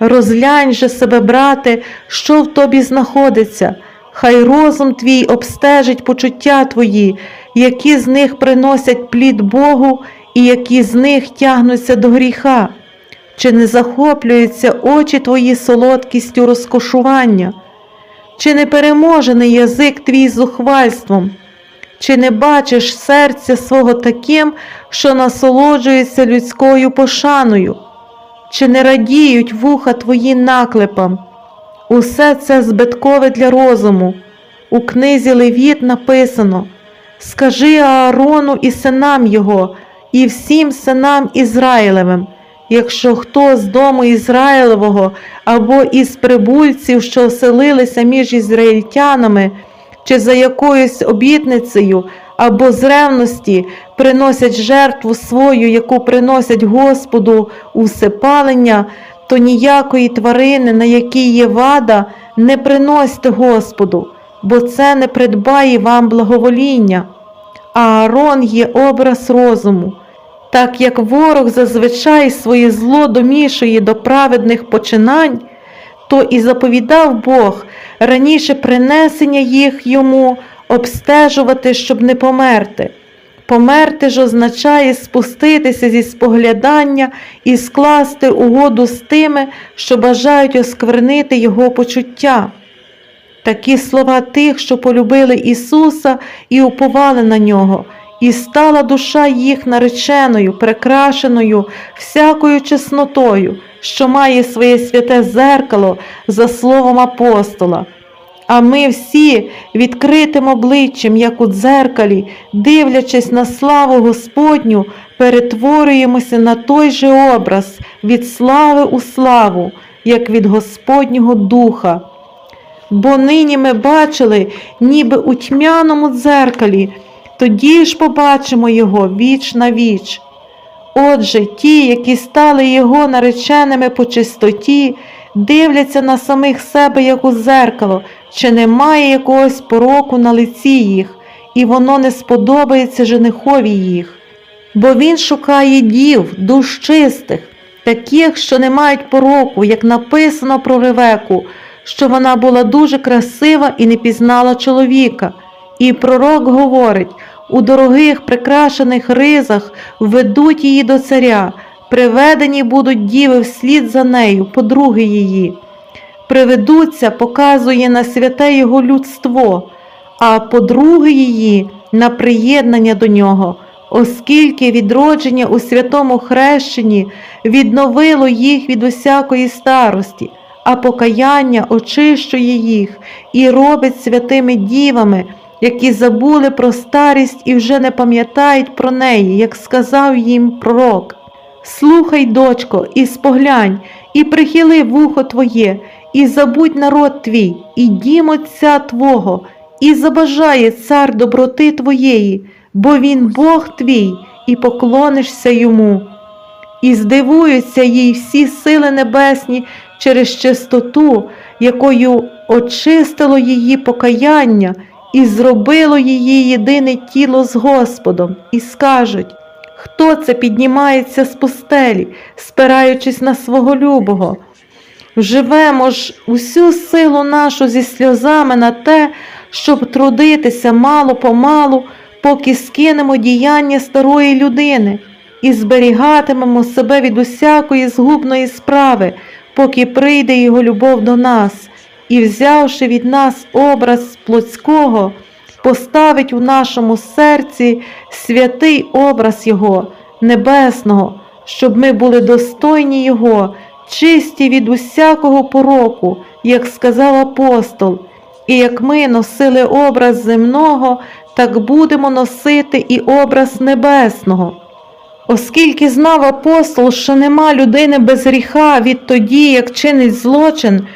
Розглянь же себе, брате, що в тобі знаходиться. Хай розум твій обстежить почуття твої, які з них приносять плід Богу і які з них тягнуться до гріха. Чи не захоплюються очі твої солодкістю розкошування? Чи не переможений язик твій зухвальством? Чи не бачиш серця свого таким, що насолоджується людською пошаною? Чи не радіють вуха твої наклепам? Усе це збиткове для розуму. У книзі Левіт написано: Скажи Аарону і синам його, і всім синам Ізраїлевим, якщо хто з дому Ізраїлевого або із прибульців, що оселилися між ізраїльтянами, чи за якоюсь обітницею, або з ревності приносять жертву свою, яку приносять Господу у всепалення, то ніякої тварини, на якій є вада, не приносьте Господу, бо це не придбає вам благовоління. А Аарон є образ розуму. Так як ворог зазвичай своє зло домішує до праведних починань, то і заповідав Бог раніше принесення їх йому обстежувати, щоб не померти. Померти ж означає спуститися зі споглядання і скласти угоду з тими, що бажають осквернити його почуття. Такі слова тих, що полюбили Ісуса і уповали на нього, і стала душа їх нареченою, прикрашеною всякою чеснотою, що має своє святе зеркало за словом апостола. А ми всі відкритим обличчям, як у дзеркалі, дивлячись на славу Господню, перетворюємося на той же образ від слави у славу, як від Господнього Духа. Бо нині ми бачили, ніби у тьмяному дзеркалі, тоді ж побачимо його віч на віч. Отже, ті, які стали його нареченими по чистоті, дивляться на самих себе як у зеркало, чи немає якогось пороку на лиці їх, і воно не сподобається женихові їх. Бо він шукає дів, душ чистих, таких, що не мають пороку, як написано про Ревеку, що вона була дуже красива і не пізнала чоловіка. І пророк говорить: у дорогих прикрашених ризах ведуть її до царя, приведені будуть діви вслід за нею, подруги її. Приведуться, показує на святе його людство, а подруги її на приєднання до нього, оскільки відродження у святому хрещенні відновило їх від усякої старості, а покаяння очищує їх і робить святими дівами, які забули про старість і вже не пам'ятають про неї, як сказав їм пророк. Слухай, дочко, і споглянь, і прихили вухо твоє, і забудь народ твій, і дім отця твого, і забажає цар доброти твоєї, бо він Бог твій, і поклонишся йому. І здивуються їй всі сили небесні через чистоту, якою очистило її покаяння і зробило її єдине тіло з Господом, і скажуть, хто це піднімається з пустелі, спираючись на свого любого. Вживемо ж усю силу нашу зі сльозами на те, щоб трудитися мало помалу, поки скинемо діяння старої людини, і зберігатимемо себе від усякої згубної справи, поки прийде його любов до нас, і, взявши від нас образ плотського, поставить у нашому серці святий образ Його, небесного, щоб ми були достойні Його, чисті від усякого пороку, як сказав апостол, і як ми носили образ земного, так будемо носити і образ небесного. Оскільки знав апостол, що нема людини без гріха відтоді, як чинить злочин,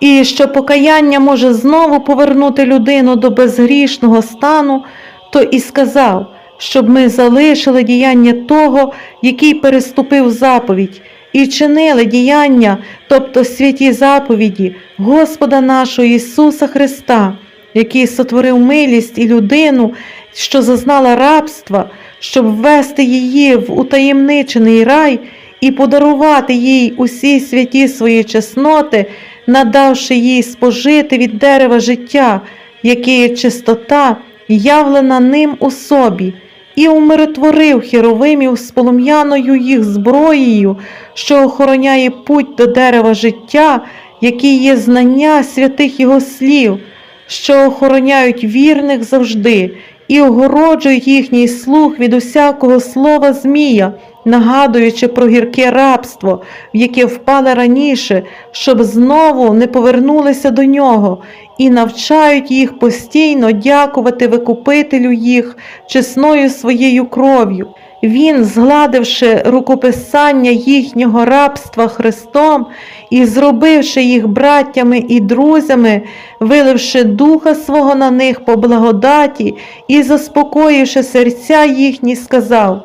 і що покаяння може знову повернути людину до безгрішного стану, то і сказав, щоб ми залишили діяння того, який переступив заповідь, і чинили діяння, тобто святі заповіді Господа нашого Ісуса Христа, який сотворив милість і людину, що зазнала рабства, щоб ввести її в утаємничений рай і подарувати їй усі святі свої чесноти, надавши їй спожити від дерева життя, яке є чистота, явлена ним у собі, і умиротворив хіровимів з полум'яною їх зброєю, що охороняє путь до дерева життя, який є знання святих його слів, що охороняють вірних завжди, і огороджують їхній слух від усякого слова Змія, нагадуючи про гірке рабство, в яке впали раніше, щоб знову не повернулися до нього, і навчають їх постійно дякувати викупителю їх чесною своєю кров'ю. Він, згладивши рукописання їхнього рабства Христом і зробивши їх браттями і друзями, виливши духа свого на них по благодаті і заспокоївши серця їхні, сказав: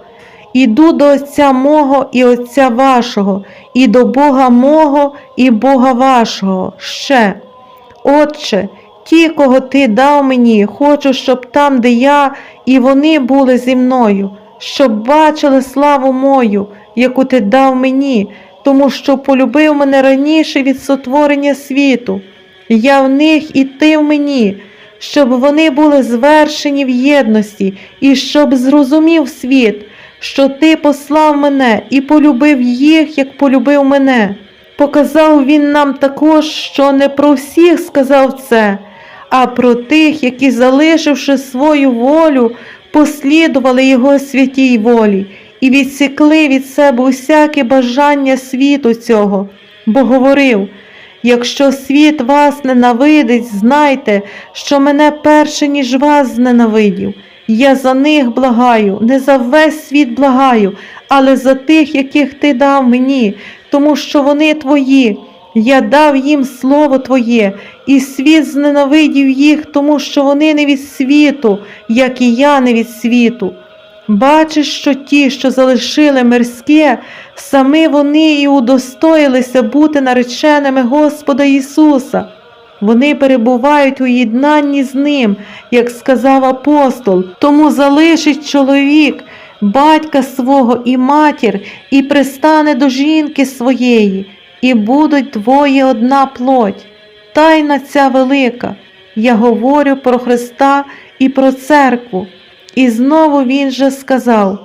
Іду до Отця мого і Отця вашого, і до Бога мого і Бога вашого. Ще. Отче, ті, кого ти дав мені, хочу, щоб там, де я, і вони були зі мною, щоб бачили славу мою, яку ти дав мені, тому що полюбив мене раніше від сотворення світу. Я в них і ти в мені, щоб вони були звершені в єдності, і щоб зрозумів світ, що ти послав мене і полюбив їх, як полюбив мене. Показав він нам також, що не про всіх сказав це, а про тих, які, залишивши свою волю, послідували його святій волі і відсікли від себе усяке бажання світу цього, бо говорив: якщо світ вас ненавидить, знайте, що мене перше, ніж вас зненавидів. Я за них благаю, не за весь світ благаю, але за тих, яких ти дав мені, тому що вони твої. Я дав їм слово Твоє, і світ зненавидів їх, тому що вони не від світу, як і я не від світу. Бачиш, що ті, що залишили мирське, саме вони і удостоїлися бути нареченими Господа Ісуса. Вони перебувають у єднанні з Ним, як сказав апостол, тому залишить чоловік батька свого і матір, і пристане до жінки своєї, і будуть двоє одна плоть. Тайна ця велика. Я говорю про Христа і про церкву. І знову він же сказав,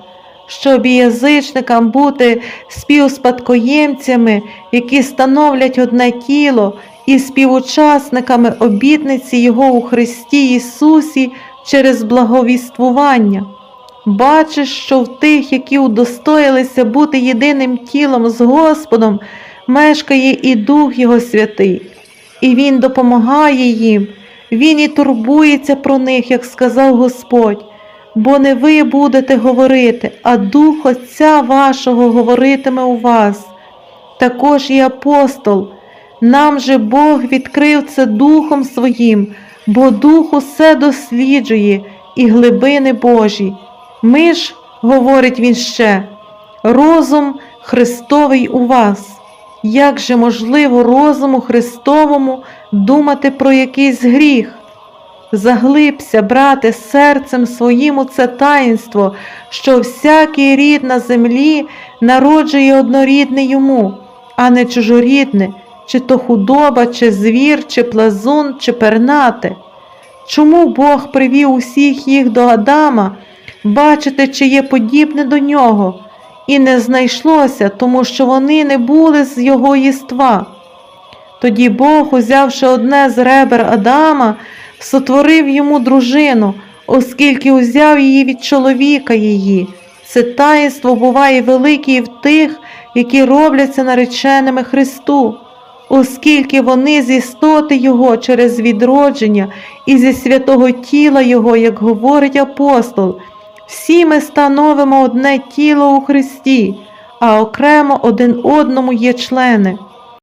щоб і язичникам бути співспадкоємцями, які становлять одне тіло, і співучасниками обітниці Його у Христі Ісусі через благовіствування. Бачиш, що в тих, які удостоїлися бути єдиним тілом з Господом, мешкає і Дух Його Святий, і Він допомагає їм, Він і турбується про них, як сказав Господь. Бо не ви будете говорити, а Дух Отця вашого говоритиме у вас. Також і апостол. Нам же Бог відкрив це Духом Своїм, бо Дух усе досліджує і глибини Божі. Ми ж, говорить він ще, розум Христовий у вас. Як же можливо розуму Христовому думати про якийсь гріх? Заглибся, брате, серцем своїм у це таїнство, що всякий рід на землі народжує однорідне йому, а не чужорідне, чи то худоба, чи звір, чи плазун, чи пернате. Чому Бог привів усіх їх до Адама, бачити, чи є подібне до нього, і не знайшлося, тому що вони не були з його єства. Тоді Бог, узявши одне з ребер Адама, сотворив йому дружину, оскільки узяв її від чоловіка її. Це таїнство буває велике і в тих, які робляться нареченими Христу, оскільки вони з істоти Його через відродження і зі святого тіла Його, як говорить апостол, всі ми становимо одне тіло у Христі, а окремо один одному є члени.